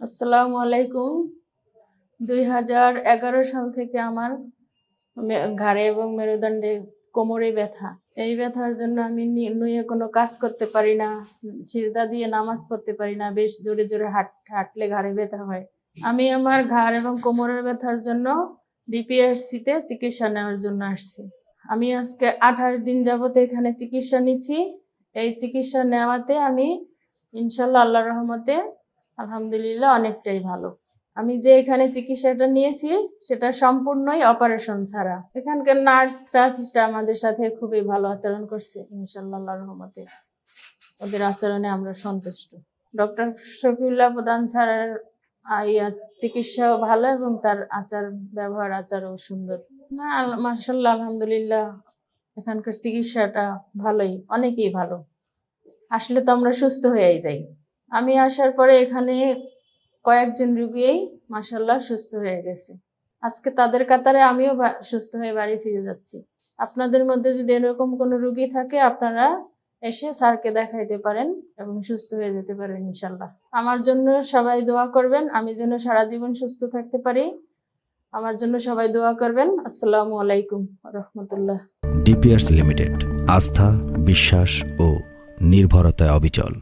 আসসালামু আলাইকুম। দুই হাজার এগারো সাল থেকে আমার ঘাড়ে এবং মেরুদণ্ডে কোমরে ব্যথা। এই ব্যথার জন্য আমি নুয়ে কোনো কাজ করতে পারি না, সিজদা দিয়ে নামাজ পড়তে পারি না, বেশ জোরে জোরে হাঁট, হাঁটলে ঘাড়ে ব্যথা হয়। আমি আমার ঘাড় এবং কোমরের ব্যথার জন্য ডিপিএসসিতে চিকিৎসা নেওয়ার জন্য আসছি। আমি আজকে আঠাশ দিন যাবত এখানে চিকিৎসা নিছি। এই চিকিৎসা নেওয়াতে আমি ইনশাল্লাহ আল্লাহ রহমতে আলহামদুলিল্লাহ, অনেকটাই ভালো। আমি যে এখানে চিকিৎসাটা নিয়েছি, সেটা সম্পূর্ণই অপারেশন ছাড়া। এখানকার নার্স থেরাপিস্টরা আমাদের সাথে খুবই ভালো আচরণ করছে ইনশাল্লাহ রহমতে। ওদের আচরণে আমরা সন্তুষ্ট। ডক্টর শফিউল্লাহ প্রধান ছাড়ার চিকিৎসাও ভালো এবং তার আচার, ব্যবহার আচারও সুন্দর। না মার্শাল্লাহ আলহামদুলিল্লাহ, এখানকার চিকিৎসাটা ভালোই, অনেকেই ভালো। আসলে তো আমরা সুস্থ হয়েই যাই। আমি আসার পরে এখানে কয়েকজন রুগীই মাসাল্লাহ সুস্থ হয়ে গেছে। আজকে তাদের কাতারে আমিও সুস্থ হয়ে বাড়ি ফিরে যাচ্ছি। আপনাদের মধ্যে যদি এরকম কোনো রুগী থাকে, আপনারা এসে স্যারকে দেখাইতে পারেন এবং সুস্থ হয়ে যেতে পারেন ইনশাল্লাহ আমার জন্য সবাই দোয়া করবেন, আমি যেন সারা জীবন সুস্থ থাকতে পারি। আমার জন্য সবাই দোয়া করবেন। আসসালামু আলাইকুম রহমতুল্লাহ। ডিপিআরস লিমিটেড, আস্থা, বিশ্বাস ও নির্ভরতায় অবিচল।